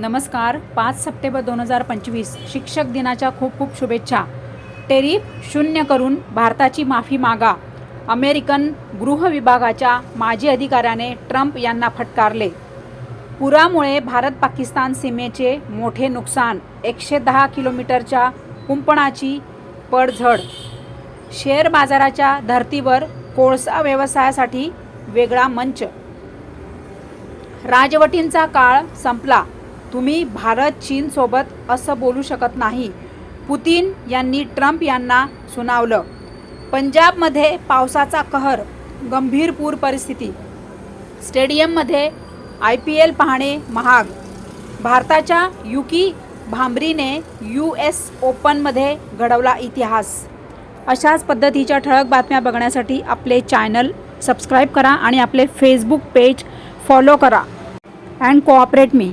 नमस्कार पाच सप्टेंबर दोन हजार पंचवीस शिक्षक दिनाच्या खूप खूप शुभेच्छा. टेरिफ शून्य करून भारताची माफी मागा. अमेरिकन गृह विभागाच्या माजी अधिकाऱ्याने ट्रम्प यांना फटकारले. पुरामुळे भारत पाकिस्तान सीमेचे मोठे नुकसान एकशे दहा किलोमीटरच्या कुंपणाची पडझड. शेअर बाजाराच्या धर्तीवर कोळसा व्यवसायासाठी वेगळा मंच. राजवटींचा काळ संपला. तुम्ही भारत चीनसोबत असं बोलू शकत नाही. पुतीन यांनी ट्रम्प यांना सुनावलं. पंजाबमध्ये पावसाचा कहर गंभीर पूर परिस्थिती. स्टेडियममध्ये आय पी एल पाहणे महाग. भारताच्या युकी भांबरीने यू एस ओपनमध्ये घडवला इतिहास. अशाच पद्धतीच्या ठळक बातम्या बघण्यासाठी आपले चॅनल सबस्क्राईब करा आणि आपले फेसबुक पेज फॉलो करा. And cooperate me.